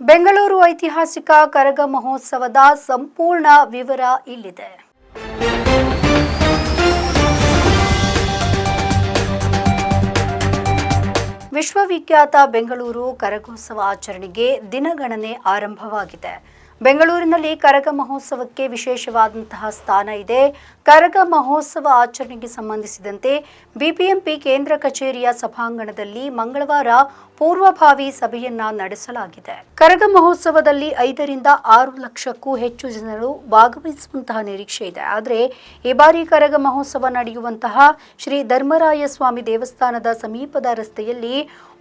ಬೆಂಗಳೂರು ಐತಿಹಾಸಿಕ ಕರಗ ಮಹೋತ್ಸವದ ಸಂಪೂರ್ಣ ವಿವರ ಇಲ್ಲಿದೆ. ವಿಶ್ವವಿಖ್ಯಾತ ಬೆಂಗಳೂರು ಕರಗೋತ್ಸವ ಆಚರಣೆಗೆ ದಿನಗಣನೆ ಆರಂಭವಾಗಿದೆ. ಬೆಂಗಳೂರಿನಲ್ಲಿ ಕರಗ ಮಹೋತ್ಸವಕ್ಕೆ ವಿಶೇಷವಾದಂತಹ ಸ್ಥಾನ ಇದೆ. ಕರಗ ಮಹೋತ್ಸವ ಆಚರಣೆಗೆ ಸಂಬಂಧಿಸಿದಂತೆ ಬಿಬಿಎಂಪಿ ಕೇಂದ್ರ ಕಚೇರಿಯ ಸಭಾಂಗಣದಲ್ಲಿ ಮಂಗಳವಾರ ಪೂರ್ವಭಾವಿ ಸಭೆಯನ್ನ ನಡೆಸಲಾಗಿದೆ. ಕರಗ ಮಹೋತ್ಸವದಲ್ಲಿ ಐದರಿಂದ ಆರು ಲಕ್ಷಕ್ಕೂ ಹೆಚ್ಚು ಜನರು ಭಾಗವಹಿಸುವಂತಹ ನಿರೀಕ್ಷೆ ಇದೆ. ಆದರೆ ಈ ಬಾರಿ ಕರಗ ಮಹೋತ್ಸವ ನಡೆಯುವಂತಹ ಶ್ರೀ ಧರ್ಮರಾಯ ಸ್ವಾಮಿ ದೇವಸ್ಥಾನದ ಸಮೀಪದ ರಸ್ತೆಯಲ್ಲಿ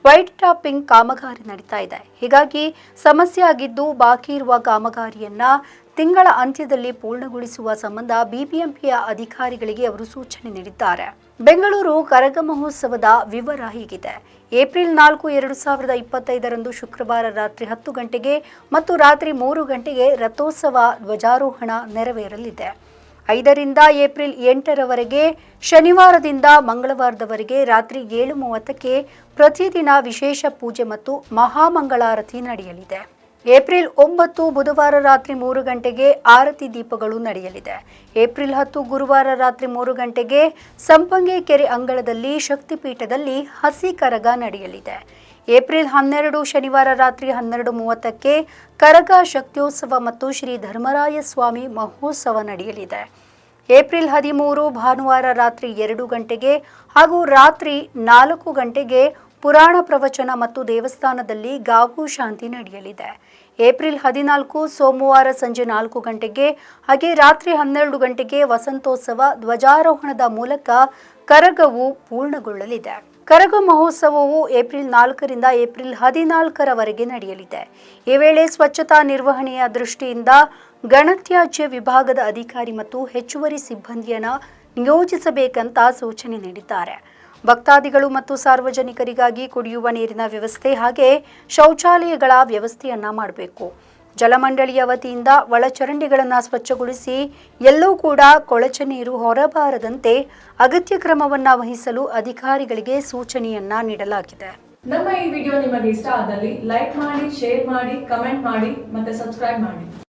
ವೈಟ್ ಟಾಪಿಂಗ್ ಕಾಮಗಾರಿ ನಡೀತಾ ಇದೆ. ಹೀಗಾಗಿ ಸಮಸ್ಯೆ ಆಗಿದ್ದು ಬಾಕಿ ಇರುವ ಕಾಮಗಾರಿಯನ್ನ ತಿಂಗಳ ಅಂತ್ಯದಲ್ಲಿ ಪೂರ್ಣಗೊಳಿಸುವ ಸಂಬಂಧ ಬಿಬಿಎಂಪಿಯ ಅಧಿಕಾರಿಗಳಿಗೆ ಅವರು ಸೂಚನೆ ನೀಡಿದ್ದಾರೆ. ಬೆಂಗಳೂರು ಕರಗ ಮಹೋತ್ಸವದ ವಿವರ ಹೀಗಿದೆ. ಏಪ್ರಿಲ್ ನಾಲ್ಕು, ಎರಡು ಸಾವಿರದ ಇಪ್ಪತ್ತೈದರಂದು ಶುಕ್ರವಾರ ರಾತ್ರಿ ಹತ್ತು ಗಂಟೆಗೆ ಮತ್ತು ರಾತ್ರಿ ಮೂರು ಗಂಟೆಗೆ ರಥೋತ್ಸವ ಧ್ವಜಾರೋಹಣ ನೆರವೇರಲಿದೆ. ಐದರಿಂದ ಏಪ್ರಿಲ್ ಎಂಟರವರೆಗೆ, ಶನಿವಾರದಿಂದ ಮಂಗಳವಾರದವರೆಗೆ ರಾತ್ರಿ ಏಳು ಮೂವತ್ತಕ್ಕೆ ಪ್ರತಿದಿನ ವಿಶೇಷ ಪೂಜೆ ಮತ್ತು ಮಹಾಮಂಗಳಾರತಿ ನಡೆಯಲಿದೆ. ಏಪ್ರಿಲ್ ಒಂಬತ್ತು ಬುಧವಾರ ರಾತ್ರಿ ಮೂರು ಗಂಟೆಗೆ ಆರತಿ ದೀಪಗಳು ನಡೆಯಲಿದೆ. ಏಪ್ರಿಲ್ ಹತ್ತು ಗುರುವಾರ ರಾತ್ರಿ ಮೂರು ಗಂಟೆಗೆ ಸಂಪಂಗೆ ಕೆರೆ ಅಂಗಳದಲ್ಲಿ ಶಕ್ತಿಪೀಠದಲ್ಲಿ ಹಸಿ ಕರಗ ನಡೆಯಲಿದೆ. ಏಪ್ರಿಲ್ ಹನ್ನೆರಡು ಶನಿವಾರ ರಾತ್ರಿ ಹನ್ನೆರಡು ಮೂವತ್ತಕ್ಕೆ ಕರಗ ಶಕ್ತ್ಯೋತ್ಸವ ಮತ್ತು ಶ್ರೀ ಧರ್ಮರಾಯ ಸ್ವಾಮಿ ಮಹೋತ್ಸವ ನಡೆಯಲಿದೆ. ಏಪ್ರಿಲ್ ಹದಿಮೂರು ಭಾನುವಾರ ರಾತ್ರಿ ಎರಡು ಗಂಟೆಗೆ ಹಾಗೂ ರಾತ್ರಿ ನಾಲ್ಕು ಗಂಟೆಗೆ ಪುರಾಣ ಪ್ರವಚನ ಮತ್ತು ದೇವಸ್ಥಾನದಲ್ಲಿ ಗಾವು ಶಾಂತಿ ನಡೆಯಲಿದೆ. ಏಪ್ರಿಲ್ ಹದಿನಾಲ್ಕು, ಸೋಮವಾರ ಸಂಜೆ ನಾಲ್ಕು ಗಂಟೆಗೆ ಹಾಗೆ ರಾತ್ರಿ ಹನ್ನೆರಡು ಗಂಟೆಗೆ ವಸಂತೋತ್ಸವ ಧ್ವಜಾರೋಹಣದ ಮೂಲಕ ಕರಗವು ಪೂರ್ಣಗೊಳ್ಳಲಿದೆ. ಕರಗ ಮಹೋತ್ಸವವು ಏಪ್ರಿಲ್ ನಾಲ್ಕರಿಂದ ಏಪ್ರಿಲ್ ಹದಿನಾಲ್ಕರವರೆಗೆ ನಡೆಯಲಿದೆ. ಈ ವೇಳೆ ಸ್ವಚ್ಛತಾ ನಿರ್ವಹಣೆಯ ದೃಷ್ಟಿಯಿಂದ ಗಣತ್ಯಾಜ್ಯ ವಿಭಾಗದ ಅಧಿಕಾರಿ ಮತ್ತು ಹೆಚ್ಚುವರಿ ಸಿಬ್ಬಂದಿಯನ್ನು ನಿಯೋಜಿಸಬೇಕಂತ ಸೂಚನೆ ನೀಡಿದ್ದಾರೆ. ಭಕ್ತಾದಿಗಳು ಮತ್ತು ಸಾರ್ವಜನಿಕರಿಗಾಗಿ ಕುಡಿಯುವ ನೀರಿನ ವ್ಯವಸ್ಥೆ ಹಾಗೆ ಶೌಚಾಲಯಗಳ ವ್ಯವಸ್ಥೆಯನ್ನ ಮಾಡಬೇಕು. ಜಲಮಂಡಳಿಯ ವತಿಯಿಂದ ಒಳಚರಂಡಿಗಳನ್ನು ಸ್ವಚ್ಛಗೊಳಿಸಿ ಎಲ್ಲೂ ಕೂಡ ಕೊಳಚೆ ನೀರು ಹೊರಬಾರದಂತೆ ಅಗತ್ಯ ಕ್ರಮವನ್ನು ವಹಿಸಲು ಅಧಿಕಾರಿಗಳಿಗೆ ಸೂಚನೆಯನ್ನ ನೀಡಲಾಗಿದೆ. ನಮ್ಮ ಈ ವಿಡಿಯೋ ನಿಮಗೆ ಇಷ್ಟ ಆದಲ್ಲಿ ಲೈಕ್ ಮಾಡಿ, ಶೇರ್ ಮಾಡಿ, ಕಮೆಂಟ್ ಮಾಡಿ ಮತ್ತೆ ಸಬ್ಸ್ಕ್ರೈಬ್ ಮಾಡಿ.